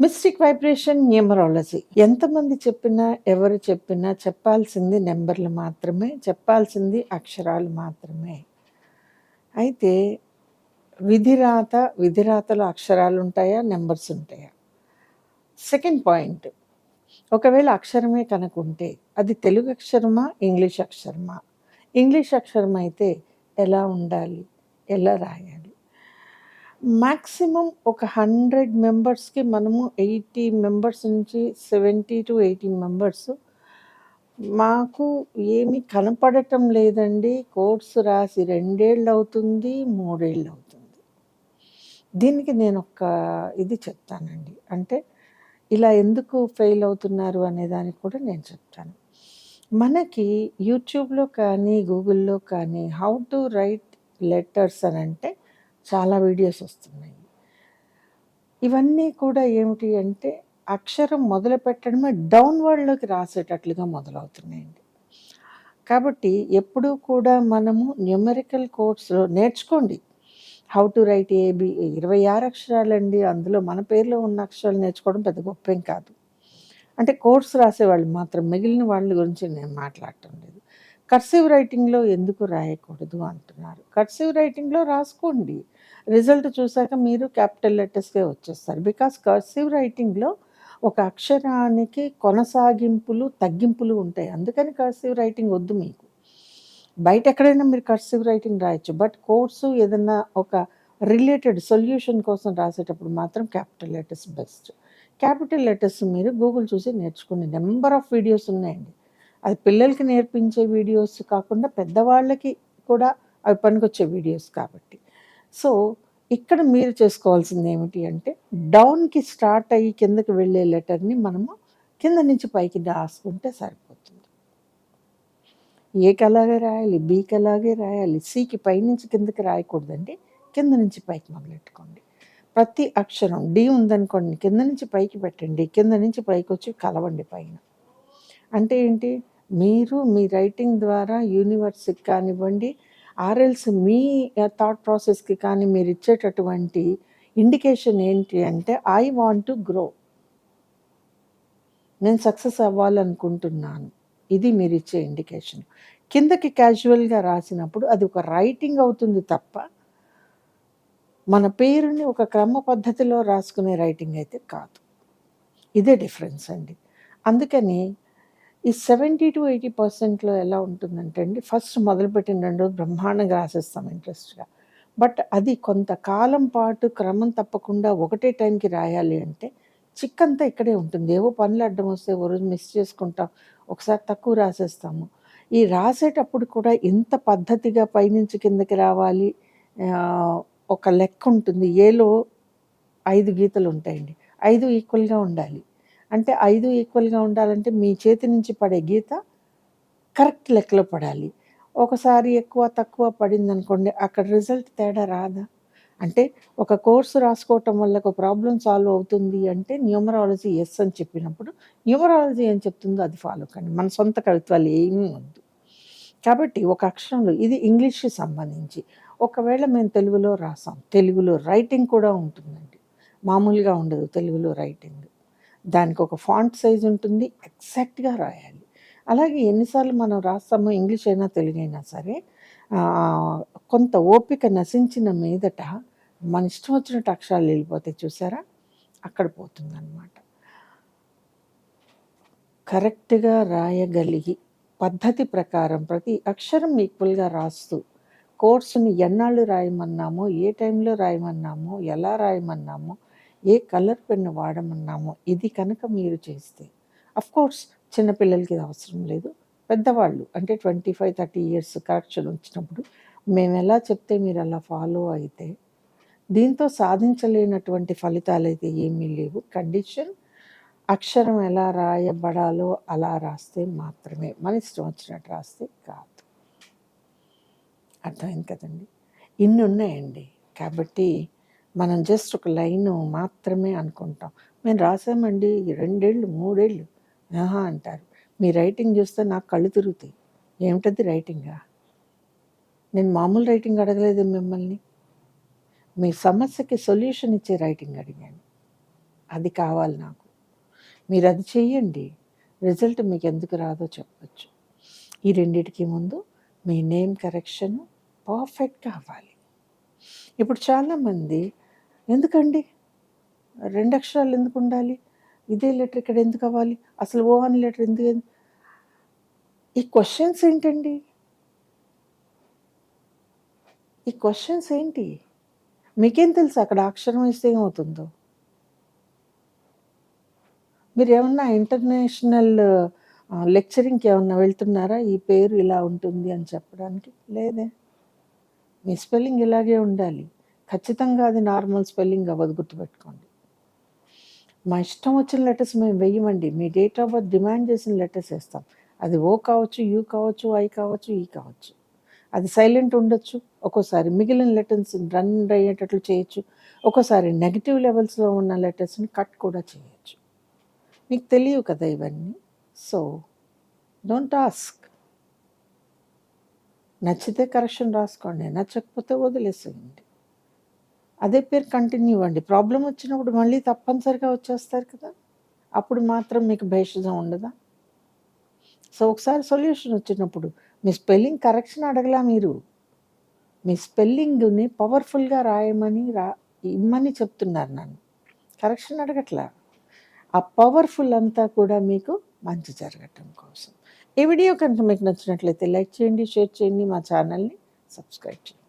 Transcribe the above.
Mystic vibration numerology. ఎంతమంది చెప్పినా ఎవరు చెప్పినా చెప్పాల్సింది నెంబర్లు మాత్రమే చెప్పాల్సింది అక్షరాలు మాత్రమే. అయితే విధిరాత విధిరాతలో అక్షరాలు ఉంటాయా నెంబర్స్ ఉంటాయా? Second point. ఒకవేళ అక్షరమే కనుక ఉంటే అది తెలుగు అక్షరమా ఇంగ్లీష్ అక్షరమా? ఇంగ్లీష్ అక్షరం అయితే ఎలా ఉండాలి? ఎలా రాయాలి? మ్యాక్సిమం ఒక హండ్రెడ్ మెంబర్స్కి మనము ఎయిటీ మెంబర్స్ నుంచి సెవెంటీ టు ఎయిటీ మెంబర్స్ మాకు ఏమి కనపడటం లేదండి. కోర్సు రాసి రెండేళ్ళు అవుతుంది మూడేళ్ళు అవుతుంది. దీనికి నేను ఒక ఇది చెప్తానండి. అంటే ఇలా ఎందుకు ఫెయిల్ అవుతున్నారు అనే దానికి కూడా నేను చెప్తాను. మనకి యూట్యూబ్లో కానీ గూగుల్లో కానీ హౌ టు రైట్ లెటర్స్ అని అంటే చాలా వీడియోస్ వస్తున్నాయి. ఇవన్నీ కూడా ఏమిటి అంటే అక్షరం మొదలు పెట్టడమే డౌన్వర్డ్లోకి రాసేటట్లుగా మొదలవుతున్నాయండి. కాబట్టి ఎప్పుడూ కూడా మనము న్యూమెరికల్ కోర్స్లో నేర్చుకోండి. హౌ టు రైట్ ఏబి ఇరవై ఆరు అక్షరాలండి. అందులో మన పేర్లో ఉన్న అక్షరాలు నేర్చుకోవడం పెద్ద గొప్పేం కాదు. అంటే కోర్స్ రాసేవాళ్ళు మాత్రం మిగిలిన వాళ్ళ గురించి నేను మాట్లాడటం లేదు. కర్సివ్ రైటింగ్లో ఎందుకు రాయకూడదు అంటున్నారు. కర్సివ్ రైటింగ్లో రాసుకోండి. రిజల్ట్ చూసాక మీరు క్యాపిటల్ లెటర్స్కే వచ్చేస్తారు. బికాస్ కర్సివ్ రైటింగ్లో ఒక అక్షరానికి కొనసాగింపులు తగ్గింపులు ఉంటాయి. అందుకని కర్సివ్ రైటింగ్ వద్దు మీకు. బయట ఎక్కడైనా మీరు కర్సివ్ రైటింగ్ రాయొచ్చు. బట్ కోర్సు ఏదన్నా ఒక రిలేటెడ్ సొల్యూషన్ కోసం రాసేటప్పుడు మాత్రం capital letters best. Capital letters మీరు గూగుల్ చూసి నేర్చుకునే నెంబర్ ఆఫ్ వీడియోస్ ఉన్నాయండి. అది పిల్లలకి నేర్పించే వీడియోస్ కాకుండా పెద్దవాళ్ళకి కూడా అవి పనికొచ్చే వీడియోస్ కాబట్టి. సో ఇక్కడ మీరు చేసుకోవాల్సింది ఏమిటి అంటే డౌన్కి స్టార్ట్ అయ్యి కిందకి వెళ్ళే లెటర్ని మనము కింద నుంచి పైకి రాసుకుంటే సరిపోతుంది. ఏకి అలాగే రాయాలి బీకి అలాగే రాయాలి సికి పైనుంచి కిందకి రాయకూడదండి కింద నుంచి పైకి మొదలెట్టుకోండి. ప్రతి అక్షరం డి ఉందనుకోండి కింద నుంచి పైకి పెట్టండి కింద నుంచి పైకి వచ్చి కలవండి పైన. అంటే ఏంటి? మీరు మీ రైటింగ్ ద్వారా యూనివర్స్కి కానివ్వండి ఆర్ఎల్స్ మీ థాట్ ప్రాసెస్కి కానీ మీరు ఇచ్చేటటువంటి ఇండికేషన్ ఏంటి అంటే ఐ వాంట్ టు గ్రో నేను సక్సెస్ అవ్వాలనుకుంటున్నాను. ఇది మీరు ఇచ్చే ఇండికేషన్ కిందకి క్యాజువల్గా రాసినప్పుడు అది ఒక రైటింగ్ అవుతుంది తప్ప మన పేరుని ఒక క్రమ పద్ధతిలో రాసుకునే రైటింగ్ అయితే కాదు. ఇదే డిఫరెన్స్ అండి. అందుకని ఈ సెవెంటీ టు ఎయిటీ పర్సెంట్లో ఎలా ఉంటుందంటే అండి ఫస్ట్ మొదలుపెట్టిన రెండు రోజులు బ్రహ్మాండంగా రాసేస్తాం ఇంట్రెస్ట్గా. బట్ అది కొంతకాలం పాటు క్రమం తప్పకుండా ఒకటే టైంకి రాయాలి అంటే చిక్కంతా ఇక్కడే ఉంటుంది. ఏవో పనులు అడ్డం వస్తే ఓ రోజు మిస్ చేసుకుంటాం ఒకసారి తక్కువ రాసేస్తాము. ఈ రాసేటప్పుడు కూడా ఎంత పద్ధతిగా పైనుంచి కిందకి రావాలి? ఒక లెక్క ఉంటుంది. ఏలో ఐదు గీతలు ఉంటాయండి. ఐదు ఈక్వల్గా ఉండాలి. అంటే ఐదు ఈక్వల్గా ఉండాలంటే మీ చేతి నుంచి పడే గీత కరెక్ట్ లెక్కలో పడాలి. ఒకసారి ఎక్కువ తక్కువ పడింది అనుకోండి అక్కడ రిజల్ట్ తేడా రాదా? అంటే ఒక కోర్సు రాసుకోవటం వల్ల ఒక ప్రాబ్లం సాల్వ్ అవుతుంది అంటే న్యూమరాలజీ ఎస్ అని చెప్పినప్పుడు న్యూమరాలజీ ఏం చెప్తుందో అది ఫాలో కండి. మన సొంత కవిత్వాలు ఏమీ వద్దు. కాబట్టి ఒక అక్షరంలో ఇది ఇంగ్లీష్కి సంబంధించి. ఒకవేళ మేము తెలుగులో రాసాం తెలుగులో రైటింగ్ కూడా ఉంటుందండి. మామూలుగా ఉండదు తెలుగులో రైటింగ్ దానికి ఒక ఫాంట్ సైజ్ ఉంటుంది ఎగ్జాక్ట్గా రాయాలి. అలాగే ఎన్నిసార్లు మనం రాస్తామో ఇంగ్లీష్ అయినా తెలుగు అయినా సరే కొంత ఓపిక నశించిన మీదట మన ఇష్టం వచ్చినట్టు అక్షరాలు వెళ్ళిపోతే చూసారా? అక్కడ పోతుందన్నమాట. కరెక్ట్గా రాయగలిగి పద్ధతి ప్రకారం ప్రతి అక్షరం ఈక్వల్గా రాస్తూ కోర్సుని ఎన్నాళ్ళు రాయమన్నామో ఏ టైంలో రాయమన్నామో ఎలా రాయమన్నామో ఏ కలర్ పెన్ను వాడమన్నామో ఇది కనుక మీరు చేస్తే. కోర్స్ చిన్నపిల్లలకి ఇది అవసరం లేదు. పెద్దవాళ్ళు అంటే twenty five thirty years correction వచ్చినప్పుడు మేము ఎలా చెప్తే మీరు అలా ఫాలో అయితే దీంతో సాధించలేనటువంటి ఫలితాలు అయితే ఏమీ లేవు. కండిషన్ అక్షరం ఎలా రాయబడాలో అలా రాస్తే మాత్రమే. మన ఇష్టం వచ్చినట్టు రాస్తే కాదు. అర్థమైంది కదండి? ఇన్ని ఉన్నాయండి. కాబట్టి మనం జస్ట్ ఒక లైన్ మాత్రమే అనుకుంటాం. మేము రాసామండి రెండేళ్ళు మూడేళ్ళు. ఆహా అంటారు. మీ రైటింగ్ చూస్తే నాకు కళ్ళు తిరుగుతాయి. ఏమిటది రైటింగా నేను మామూలు రైటింగ్ అడగలేదు మిమ్మల్ని. మీ సమస్యకి సొల్యూషన్ ఇచ్చే రైటింగ్ అడిగాను. అది కావాలి నాకు. మీరు అది చెయ్యండి. రిజల్ట్ మీకు ఎందుకు రాదో చెప్పచ్చు. ఈ రెండిటికి ముందు మీ నేమ్ కరెక్షన్ పర్ఫెక్ట్ అవ్వాలి ఇప్పుడు చాలామంది ఎందుకండి? రెండు అక్షరాలు ఎందుకు ఉండాలి? ఇదే లెటర్ ఇక్కడ ఎందుకు అవ్వాలి? అసలు ఓ అని లెటర్ ఎందుకు ఈ క్వశ్చన్స్ ఏంటండి? ఈ క్వశ్చన్స్ ఏంటి? మీకేం తెలుసు అక్కడ అక్షరం వేస్తే ఏమవుతుందో? మీరు ఏమన్నా ఇంటర్నేషనల్ లెక్చరింగ్కి ఏమన్నా వెళ్తున్నారా? ఈ పేరు ఇలా ఉంటుంది అని చెప్పడానికి? లేదే. మీ స్పెల్లింగ్ ఇలాగే ఉండాలి. ఖచ్చితంగా అది నార్మల్ స్పెల్లింగ్ అవ్వదు గుర్తుపెట్టుకోండి. మా ఇష్టం వచ్చిన లెటర్స్ మేము వెయ్యమండి. మీ డేట్ ఆఫ్ బర్త్ డిమాండ్ చేసిన లెటర్స్ వేస్తాం. అది ఓ కావచ్చు యూ కావచ్చు ఐ కావచ్చు ఈ కావచ్చు. అది సైలెంట్ ఉండొచ్చు. ఒక్కోసారి మిగిలిన లెటర్స్ రన్ అయ్యేటట్లు చేయొచ్చు. ఒక్కోసారి నెగిటివ్ లెవెల్స్లో ఉన్న లెటర్స్ని కట్ కూడా చేయొచ్చు. మీకు తెలియవు కదా ఇవన్నీ. So don't ask. నచ్చితే కరెక్షన్ రాసుకోండి నచ్చకపోతే వదిలేసేయండి. అదే పేరు కంటిన్యూ అండి. ప్రాబ్లం వచ్చినప్పుడు మళ్ళీ తప్పనిసరిగా వచ్చేస్తారు కదా. అప్పుడు మాత్రం మీకు భేషజం ఉండదా? సో ఒకసారి సొల్యూషన్ వచ్చినప్పుడు మీ స్పెల్లింగ్ కరెక్షన్ అడగలా మీరు. మీ స్పెల్లింగ్ని పవర్ఫుల్గా రాయమని రా ఇమ్మని చెప్తున్నారు నన్ను. కరెక్షన్ అడగట్లా. ఆ పవర్ఫుల్ అంతా కూడా మీకు మంచి జరగటం కోసం. ఈ వీడియో కనుక మీకు నచ్చినట్లయితే లైక్ చేయండి షేర్ చేయండి మా ఛానల్ని సబ్స్క్రైబ్ చేయండి.